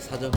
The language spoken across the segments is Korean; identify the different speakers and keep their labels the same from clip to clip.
Speaker 1: 사점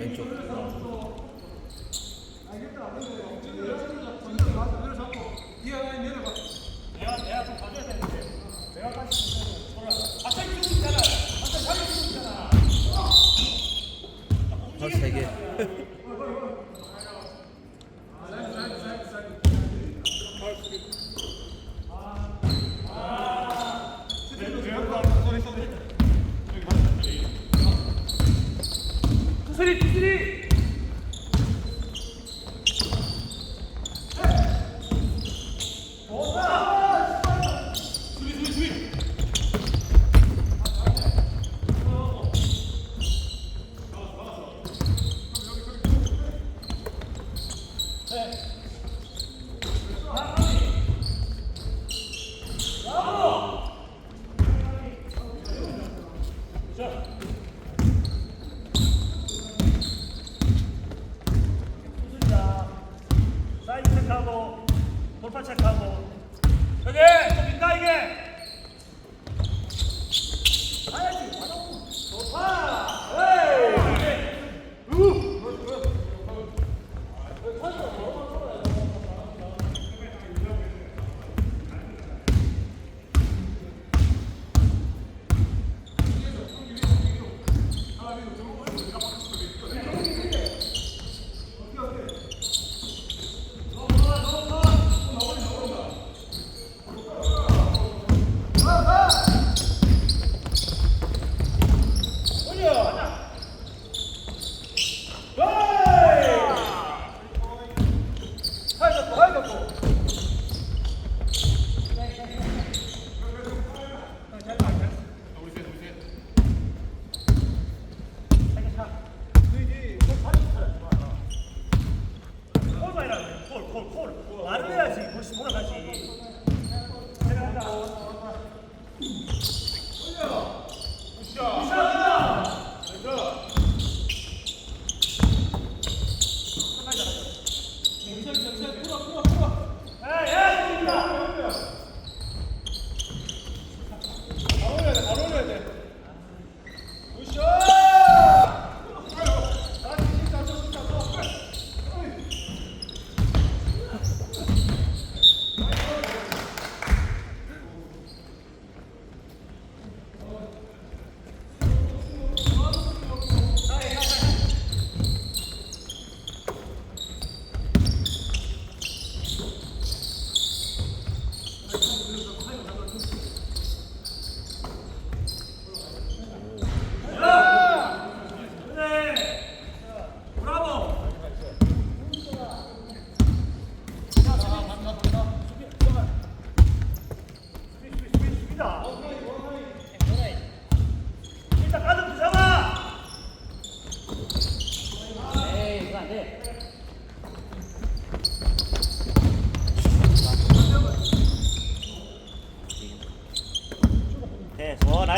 Speaker 1: 왼쪽. 벌 3개.
Speaker 2: 저기! 좀 있다 이게!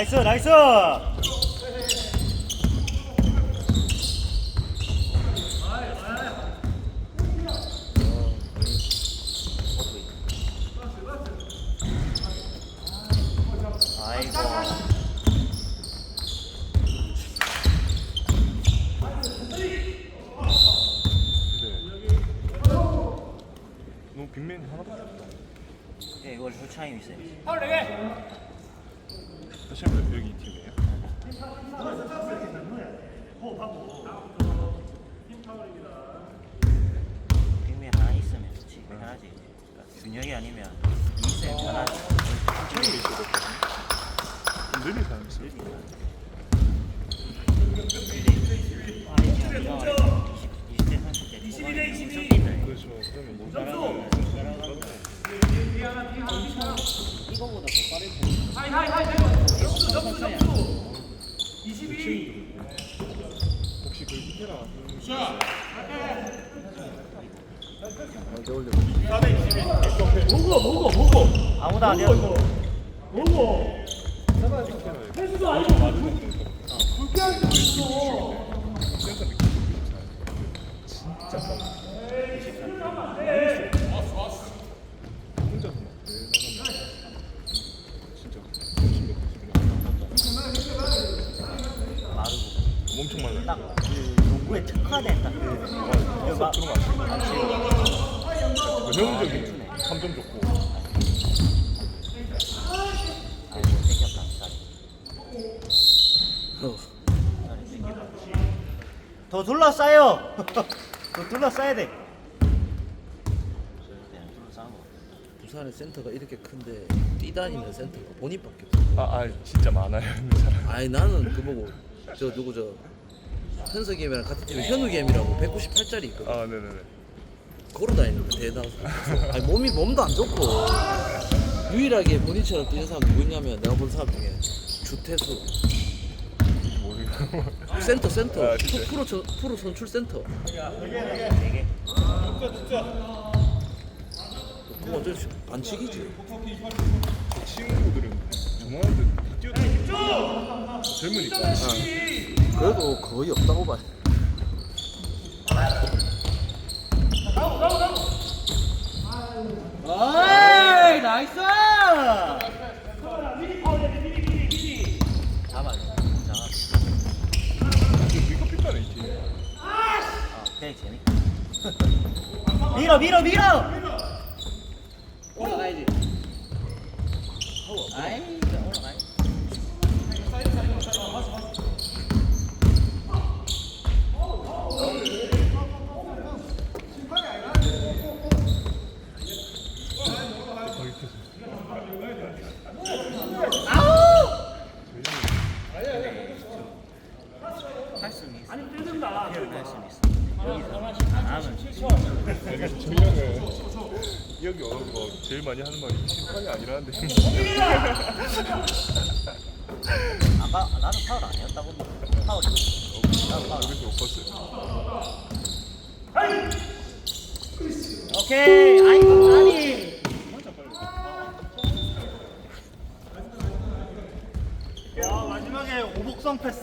Speaker 3: 나이스 나이스.
Speaker 4: 빅맨이 하나밖에 없다.
Speaker 3: 예, 이걸 풀차임 있어요.
Speaker 2: 파울 4개.
Speaker 4: 사실 몇 여기 이 팀이에요?
Speaker 3: 빅맨 하나 있으면 좋지, 편하지. 그러니까 준혁이 아니면 있으면 편하지.
Speaker 2: 하이 하이 하이. 점수 점수 점수. 22.
Speaker 4: 혹시 그 히테라
Speaker 1: 어제 올려.
Speaker 2: 보고 보고 보고.
Speaker 3: 아무도 안 해요.
Speaker 2: 보고.
Speaker 4: 히테라에
Speaker 2: 헬스도 아니고
Speaker 4: 맞으면
Speaker 2: 그렇게 할수 있어.
Speaker 4: 센터 느낌 진짜 빨라. 혼자서 막 대나가면 진짜 훨씬 더
Speaker 3: 마르고.
Speaker 4: 엄청 말라요.
Speaker 3: 딱그 농구에 그.
Speaker 4: 딱 그런 거 같아요. 전형적인 3점 좋고.
Speaker 1: 어.
Speaker 3: 더 둘러싸요. 더 둘러싸야 돼.
Speaker 1: 부산의 센터가 이렇게 큰데 뛰다니는 센터가 본인밖에 없어.
Speaker 4: 아, 아 진짜 많아요 사람.
Speaker 1: 아니 나는 그 보고 저 누구 저 현석이 형이랑 같은 팀에 현욱이 형이라고 198짜리 있거든.
Speaker 4: 아 네네네.
Speaker 1: 걸어 다니는 거 대단하고. 아니 몸이 몸도 안 좋고 유일하게 본인처럼 뛰는 사람 누구냐면 내가 본 사람 중에 주태수
Speaker 4: 모르겠어.
Speaker 1: 센터 센터
Speaker 4: 아, 진짜요?
Speaker 1: 프로 전- 프로 선출 센터.
Speaker 3: 네 개.
Speaker 1: 그거 완전 반칙이지.
Speaker 4: 제 친구들은 저만한테 다 뛰어다니고 젊으니까
Speaker 1: 그래도 거의 없다고 봐.
Speaker 3: 어이, 나이스! 잡아, 잡아.
Speaker 4: 이거 픽가네 이 팀.
Speaker 3: 아, 그래 재밌다. 밀어, 밀어, 밀어!
Speaker 1: 올라가야지.
Speaker 3: 아이, 올라가야지. 할 수는 있어. 아니, 뜯는다. 할 수는 있어. 여기서 안 하면
Speaker 4: 정형은 여기 와가지고 제일 많이 하는 말이 심판이 아니라는데.
Speaker 3: 아까 나는 파울 아니었다고 파울 나는 파울
Speaker 4: 여기서 못 봤어요.
Speaker 3: 오케이. 아이고 아니. 와 마지막에 오복성 패스